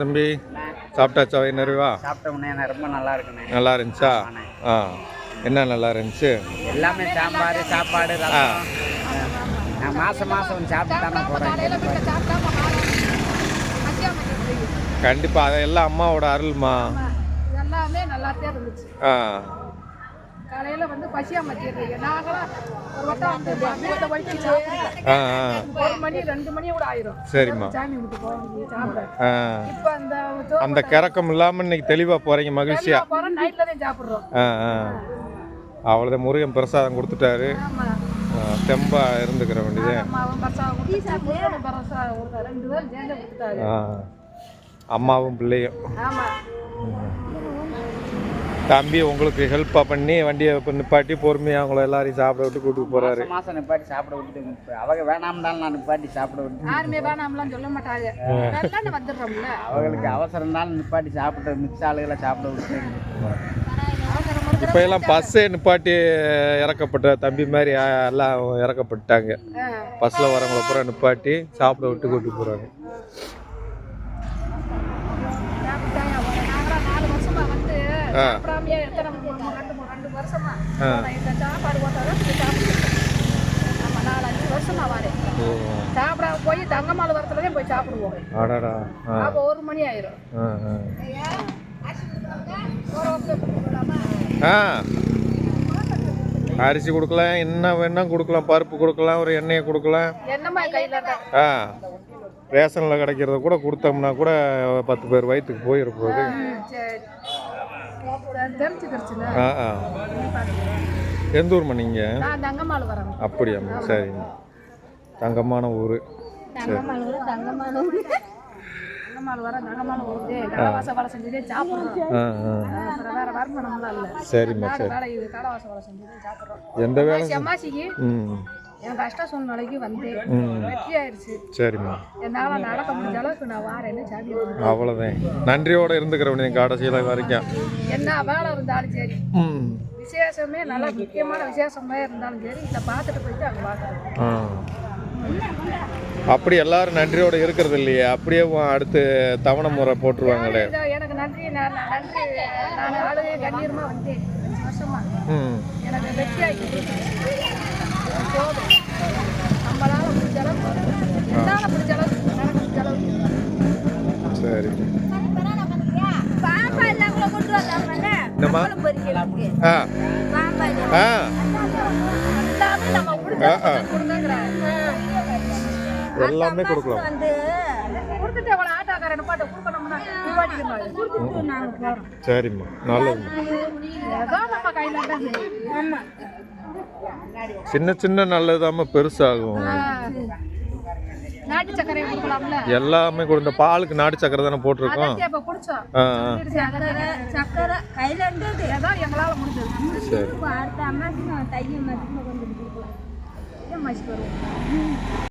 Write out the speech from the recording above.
தம்பி சாப்பிட்டாச்சா நிறைவா சாப்பிட்டோம்னே ரொம்ப நல்லா இருக்குண்ணே. நல்லா இருந்துச்சா? ஆ என்ன நல்லா இருந்துச்சு? எல்லாமே சாம்பார் சாப்பாடு நான் மாதம் மாதம் வந்து சாப்பிட்டு தானே போகிறேன் கண்டிப்பாக அதெல்லாம் அம்மாவோட அருள்மா. எல்லாமே நல்லாத்தான் இருந்துச்சு. ஆ. காலையில வந்து பசியா மத்தியிருக்கு நாங்களாம் ஒரு வட்டம் வந்து வீட்டை சாப்பிடுவோம் ஒரு மணி ரெண்டு மணி கூட ஆயிரும். சரிம்மா. சாமி சாப்பிட. ஆ. இப்ப அந்த அந்த கிறக்கம் இல்லாமல் இன்னைக்கு தெளிவாக போகிறீங்க மகிழ்ச்சியா? போறோம் நைட்ல தான் சாப்பிடுறோம். ஆ ஆ. அவ்வளோதான் முருகன் பிரசாதம் கொடுத்துட்டாரு. தெம்பா இருந்துக்கிற வேண்டியது. அம்மாவும் பரசாவும் தம்பி உங்களுக்கு ஹெல்ப்பாக பண்ணி வண்டியை இப்போ நிப்பாட்டி பொறுமையாக அவங்கள எல்லாரையும் சாப்பிட விட்டு கூட்டிட்டு போகிறாரு மாதம் நிப்பாட்டி சாப்பிட இப்ப அவங்க வேணாம்னாலும் நான் நிப்பாட்டி சாப்பிட விட்டு யாருமே வேணாம்லாம் சொல்ல மாட்டாங்க. வந்துடுறோம்ல. அவங்களுக்கு அவசரம்னாலும் நிப்பாட்டி சாப்பிட்டு மிச்ச ஆளுகளை சாப்பிட விட்டு இப்போ எல்லாம் பஸ்ஸே நிப்பாட்டி இறக்கப்பட்ட தம்பி மாதிரி எல்லாம் இறக்கப்பட்டாங்க பஸ்ஸில் வரவங்கள பூரா நிப்பாட்டி சாப்பிட விட்டு கூட்டி போகிறாங்க நாங்களாம் நாலு வருஷமா வந்து ஆ. சாப்பிடாமயே எத்தனை மூணு, மூணு, ரெண்டு மூணு, ரெண்டு வருஷமா ஆ. நான் இந்த சாப்பாடு சாப்பிட்டு நம்ம வருஷமா வரேன் போய் தங்கமால் போய் சாப்பிடுவோம். அப்போ ஒரு மணி ஆயிரும். அரிசி கொடுக்கலாம் என்ன வேணா கொடுக்கலாம் பருப்பு கொடுக்கலாம் ஒரு எண்ணெயை கொடுக்கலாம்? ஆ. ரேஷனில் கிடைக்கிறத கூட கொடுத்தோம்னா கூட பத்து பேர் வயிற்றுக்கு போயிட போகுது ம், சரி தெரிஞ்சுக்கிடுச்சுல ஆ ஆ. எந்த ஊர்மா நீங்கள் அப்படியாம்மா சரிங்க தங்கமான ஊர். சரி. சரிம்மா சரி. எந்த வேலை ம். என் கஷ்ட சூழ்நிலைக்கு வந்து வெற்றி ஆயிடுச்சு சரிம்மா. என்னால் நடக்க முடிஞ்ச அளவுக்கு நான் வாரேன்னு சாமி. அவ்வளோதான் நன்றியோடு இருந்துக்கிற வேண்டிய கடைசியில் வரைக்கும். என்ன வேலை இருந்தாலும் சரி. விசேஷமே நல்லா முக்கியமான விசேஷமா இருந்தாலும் சரி இதை பார்த்துட்டு போயிட்டு அங்கே பார்க்குறேன் அப்படி எல்லாரும் நன்றியோடு இருக்கிறது இல்லையே. அப்படியே அடுத்து தவணை முறை போட்டுருவாங்களே. எனக்கு நன்றி நான் நான் நன்றி நான் ஆளுகை எனக்கு வெற்றி ஆகி போதும். நம்மளால முடிஞ்ச அளவுக்கு என்னால் முடிஞ்ச அளவுக்கு முடிஞ்ச அளவுக்கு. சரி. பாப்பா எல்லாம் கூட கொண்டு எல்லாமே நம்ம ஆ ஆ. எல்லாமே கொடுக்கலாம். சரிம்மா. நல்லதும்மா சின்ன சின்ன நல்லதாம பெருசாகும். நாட்டு சர்க்கரையை கொடுக்கலாம்ல? எல்லாமே கொடு இந்த பாலுக்கு நாட்டு சக்கரை தானே போட்டிருக்கோம். அதான் இப்போ குடிச்சோம். ஆ ஆ. சக்கரை சக்கரை கையில இருந்தது. ஏதோ எங்களால் முடிஞ்சது. சரி. அடுத்த மட்டும் கொடுக்கலாம்.